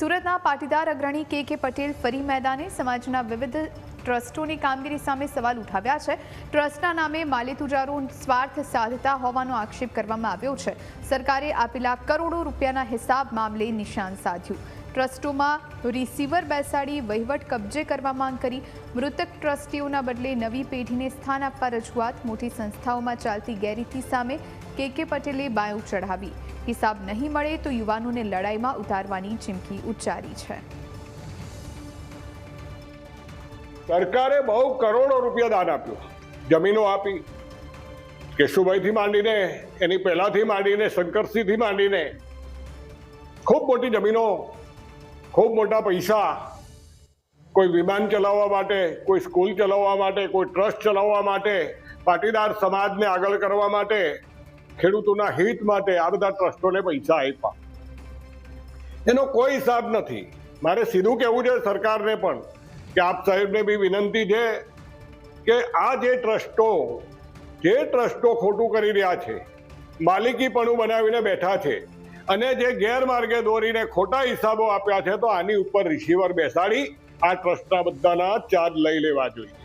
સુરતના પાટીદાર અગ્રણી કે કે પટેલ ફરી મેદાને સમાજના વિવિધ ટ્રસ્ટોની કામગીરી સામે સવાલ ઉઠાવ્યા છે. ટ્રસ્ટના નામે માલી તુજારો સ્વાર્થ સાધતા હોવાનો આક્ષેપ કરવામાં આવ્યો છે. સરકારે આપેલા કરોડો રૂપિયાના હિસાબ મામલે નિશાન સાધ્યું. ટ્રસ્ટોમાં રિસીવર બેસાડી વહીવટ કબજે કરવા માંગ કરી. મૃતક ટ્રસ્ટીઓના બદલે નવી પેઢીને સ્થાન આપવા રજૂઆત મોટી સંસ્થાઓમાં ચાલતી ગેરરીતિ સામે કે કે પટેલે બાયું ચઢાવી. હિસાબ નહીં મળે તો યુવાનોને લડાઈમાં ઉતારવાની ચીમકી ઉચ્ચારી છે. સરકારે બહુ કરોડો રૂપિયા દાન આપ્યું. જમીનો આપી. કેશુભાઈથી માંડીને, એની પહેલાથી માંડીને, શંકરસિંહથી માંડીને ખૂબ મોટી જમીનો ખૂબ મોટા પૈસા કોઈ વિમાન ચલાવવા માટે, કોઈ સ્કૂલ ચલાવવા માટે, કોઈ ટ્રસ્ટ ચલાવવા માટે, પાટીદાર સમાજને આગળ કરવા માટે, ખેડૂતોના હિત માટે આ બધા ટ્રસ્ટોને પૈસા આપ્યા. એનો કોઈ હિસાબ નથી. મારે સીધું કહેવું છે સરકારને પણ કે આપ સાહેબને બી વિનંતી છે કે આ જે ટ્રસ્ટો જે ટ્રસ્ટો ખોટું કરી રહ્યા છે, માલિકીપણું બનાવીને બેઠા છે અને જે ગેરમાર્ગે દોરીને ખોટા હિસાબો આપ્યા છે, તો આની ઉપર રિસીવર બેસાડી આ ટ્રસ્ટના બધાના ચાર્જ લઈ લેવા જોઈએ.